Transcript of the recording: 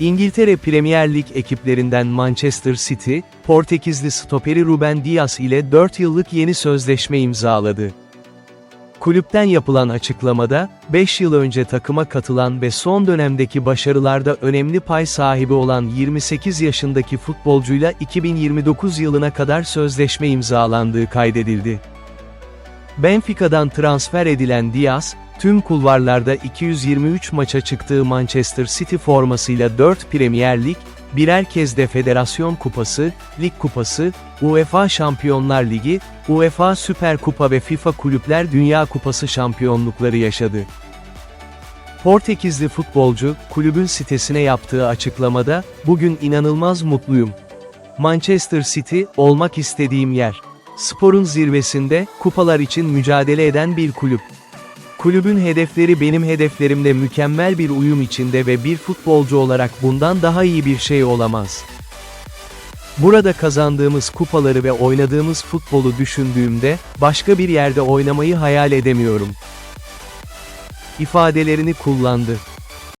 İngiltere Premier Lig ekiplerinden Manchester City, Portekizli stoperi Ruben Dias ile 4 yıllık yeni sözleşme imzaladı. Kulüpten yapılan açıklamada, 5 yıl önce takıma katılan ve son dönemdeki başarılarda önemli pay sahibi olan 28 yaşındaki futbolcuyla 2029 yılına kadar sözleşme imzalandığı kaydedildi. Benfica'dan transfer edilen Diaz, tüm kulvarlarda 223 maça çıktığı Manchester City formasıyla 4 Premier Lig, birer kez de Federasyon Kupası, Lig Kupası, UEFA Şampiyonlar Ligi, UEFA Süper Kupa ve FIFA Kulüpler Dünya Kupası şampiyonlukları yaşadı. Portekizli futbolcu, kulübün sitesine yaptığı açıklamada, bugün inanılmaz mutluyum. Manchester City, olmak istediğim yer. Sporun zirvesinde, kupalar için mücadele eden bir kulüp. Kulübün hedefleri benim hedeflerimle mükemmel bir uyum içinde ve bir futbolcu olarak bundan daha iyi bir şey olamaz. Burada kazandığımız kupaları ve oynadığımız futbolu düşündüğümde, başka bir yerde oynamayı hayal edemiyorum. ifadelerini kullandı.